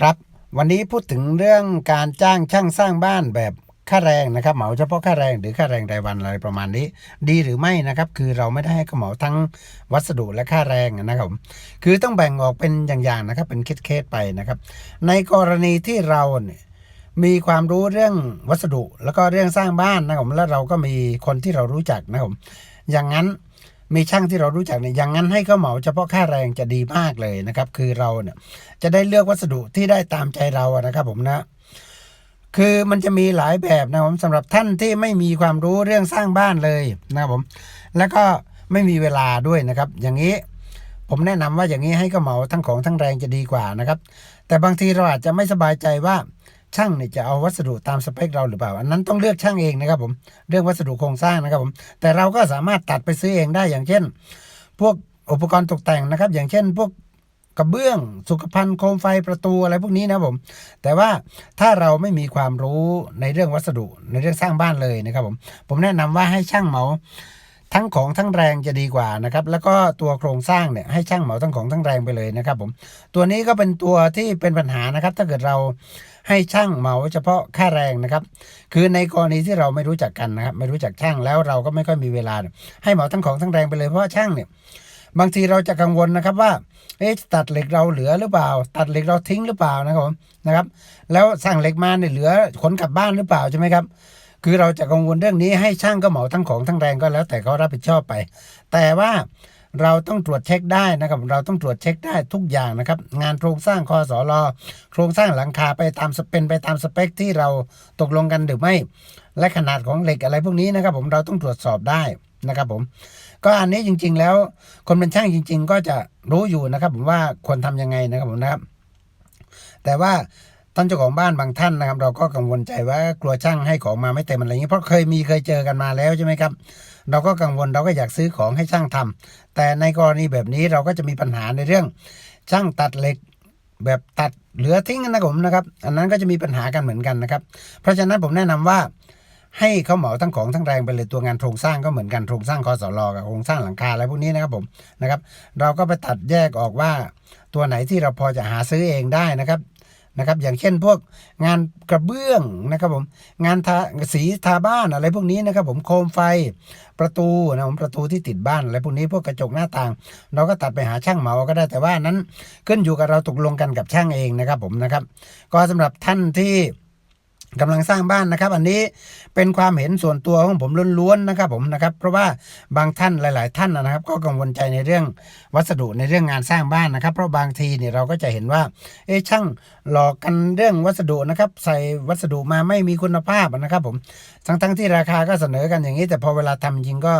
ครับ วันนี้พูดถึงเรื่องการจ้างช่างสร้างบ้านแบบค่าแรงนะครับเหมาเฉพาะค่าแรงหรือค่าแรงรายวันอะไรประมาณนี้ ดีหรือไม่นะครับ คือเราไม่ได้ให้เขาเหมาทั้งวัสดุและค่าแรงนะครับผมคือต้องแบ่งออกเป็นอย่างๆนะครับเป็นเคสๆไปนะครับ ในกรณีที่เราเนี่ยมีความรู้เรื่องวัสดุแล้วก็เรื่องสร้างบ้านนะครับแล้วเราก็มีคนที่เรารู้จักนะครับอย่างนั้น มีช่างที่เรารู้จักเนี่ยอย่างนั้นให้เขาเหมาเฉพาะค่าแรงจะดีมากเลยนะครับ คือเราเนี่ยจะได้เลือกวัสดุที่ได้ตามใจเราอะนะครับ ผมนะ คือมันจะมีหลายแบบนะครับผมสำหรับท่านที่ไม่มีความรู้เรื่องสร้างบ้านเลยนะครับผม แล้วก็ไม่มีเวลาด้วยนะครับ อย่างนี้ผมแนะนำว่าอย่างนี้ให้เขาเหมาทั้งของทั้งแรงจะดีกว่านะครับ แต่บางทีเราอาจจะไม่สบายใจว่า ช่างเนี่ยจะเอาวัสดุตามสเปคเราหรือเปล่า อันนั้นต้องเลือกช่างเองนะครับผมเรื่องวัสดุโครงสร้างนะครับผมแต่เราก็สามารถตัดไปซื้อเองได้อย่างเช่น พวกอุปกรณ์ตกแต่งนะครับ อย่างเช่น พวกกระเบื้อง สุขภัณฑ์โคมไฟประตูอะไรพวกนี้นะผม แต่ว่าถ้าเราไม่มีความรู้ในเรื่องวัสดุในเรื่องสร้างบ้านเลยนะครับผมผมแนะนำว่าให้ช่างเหมาทั้งของทั้งแรงจะดีกว่านะครับแล้วก็ตัวโครงสร้างเนี่ยให้ช่างเหมาทั้งของทั้งแรงไปเลยนะครับผมตัวนี้ก็เป็นตัวที่เป็นปัญหานะครับ ถ้าเกิดเรา ให้ช่างเหมาเฉพาะค่าแรงนะครับ คือในกรณีที่เราไม่รู้จักกันนะครับ ไม่รู้จักช่างแล้วเราก็ไม่ค่อยมีเวลา ให้เหมาทั้งของทั้งแรงไปเลยเพราะช่างเนี่ยบางทีเราจะกังวลนะครับว่า เอ๊ะตัดเหล็กเราเหลือหรือเปล่า ตัดเหล็กเราทิ้งหรือเปล่านะครับผมนะครับ แล้วสั่งเหล็กมาเนี่ยเหลือขนกลับบ้านหรือเปล่าใช่ไหมครับ คือเราจะกังวลเรื่องนี้ให้ช่างก็เหมาทั้งของทั้งแรงก็แล้วแต่เขารับผิดชอบไป แต่ว่า เราต้องตรวจเช็คได้นะครับ เราต้องตรวจเช็คได้ทุกอย่างนะครับ งานโครงสร้างคอสอรอโครงสร้างหลังคาไปตามสเปนไปตามสเปคที่เราตกลงกันหรือไม่ และขนาดของเหล็กอะไรพวกนี้นะครับผมเราต้องตรวจสอบได้นะครับผมก็อันนี้จริง ๆ แล้วคนเป็นช่างจริง ๆ ก็จะรู้อยู่นะครับ ผมว่าควรทำยังไงนะครับผมนะครับ แต่ว่า ท่านเจ้าของบ้านบางท่านนะครับ เราก็กังวลใจว่ากลัวช่างให้ของมาไม่เต็มอะไรอย่างนี้เพราะเคยมีเคยเจอกันมาแล้วใช่ไหมครับ เราก็กังวลเราก็อยากซื้อของให้ช่างทำแต่ในกรณีแบบนี้เราก็จะมีปัญหาในเรื่อง ช่างตัดเหล็กแบบตัดเหลือทิ้งนะครับผมนะครับ อันนั้นก็จะมีปัญหากันเหมือนกันนะครับ เพราะฉะนั้นผมแนะนำว่าให้เขาเหมาทั้งของทั้งแรงไปเลยตัวงานโครงสร้างก็เหมือนกันโครงสร้างคอสลอกับโครงสร้างหลังคาอะไรพวกนี้นะครับผมนะครับ เราก็ไปตัดแยกออกว่า ตัวไหนที่เราพอจะหาซื้อเองได้นะครับ นะครับ อย่างเช่นพวกงานกระเบื้องนะครับผมงานทาสีทาบ้านอะไรพวกนี้นะครับ ผมโคมไฟประตูนะผมประตูที่ติดบ้านอะไรพวกนี้พวกกระจกหน้าต่าง เราก็ตัดไปหาช่างเหมาก็ได้แต่ว่านั้นขึ้นอยู่กับเราตกลงกันกับช่างเองนะครับผมนะครับ ก็สำหรับท่านที่ กำลังสร้างบ้านนะครับ อันนี้เป็นความเห็นส่วนตัวของผมล้วนๆนะครับผมนะครับเพราะว่าบางท่านหลาย ๆ ท่านนะครับ ก็กังวลใจในเรื่องวัสดุในเรื่องงานสร้างบ้านนะครับ เพราะบางทีเนี่ยเราก็จะเห็นว่าเอ๊ช่างหลอกกันเรื่องวัสดุนะครับ ใส่วัสดุมาไม่มีคุณภาพนะครับผมทั้งๆที่ราคาก็เสนอกันอย่างนี้ แต่พอเวลาทำจริงก็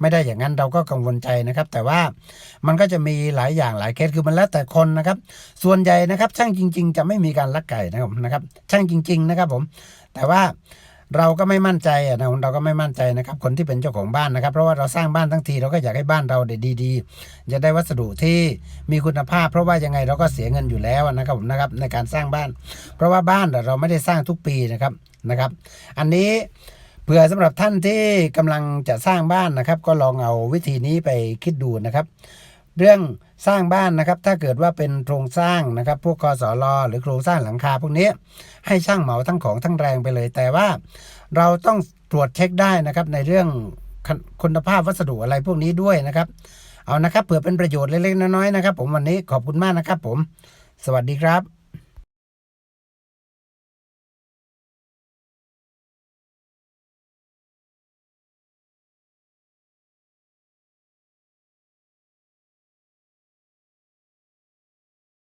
ไม่ได้อย่างนั้นเราก็กังวลใจนะครับ แต่ว่ามันก็จะมีหลายอย่างหลายเคสคือมันแล้วแต่คนนะครับ ส่วนใหญ่นะครับ ช่างจริง ๆ จะไม่มีการลักไก่นะครับนะครับช่างจริง ๆ นะครับผมแต่ว่าเราก็ไม่มั่นใจอะนะเราก็ไม่มั่นใจนะครับ คนที่เป็นเจ้าของบ้านนะครับ เพราะว่าเราสร้างบ้านทั้งทีเราก็อยากให้บ้านเราได้ดีๆจะได้วัสดุที่มีคุณภาพ เพราะว่ายังไงเราก็เสียเงินอยู่แล้วนะครับผมนะครับในการสร้างบ้าน เพราะว่าบ้านเราไม่ได้สร้างทุกปีนะครับนะครับ อันนี้เผื่อสำหรับท่านที่กำลังจะสร้างบ้านนะครับ ก็ลองเอาวิธีนี้ไปคิดดูนะครับ เรื่องสร้างบ้านนะครับ ถ้าเกิดว่าเป็นโครงสร้างนะครับ พวกคอสอรอหรือโครงสร้างหลังคาพวกนี้ให้ช่างเหมาทั้งของทั้งแรงไปเลย แต่ว่าเราต้องตรวจเช็คได้นะครับในเรื่องคุณภาพวัสดุอะไรพวกนี้ด้วยนะครับ เอานะครับเผื่อเป็นประโยชน์เล็กๆน้อยๆนะครับ ผมวันนี้ขอบคุณมากนะครับ ผม สวัสดีครับ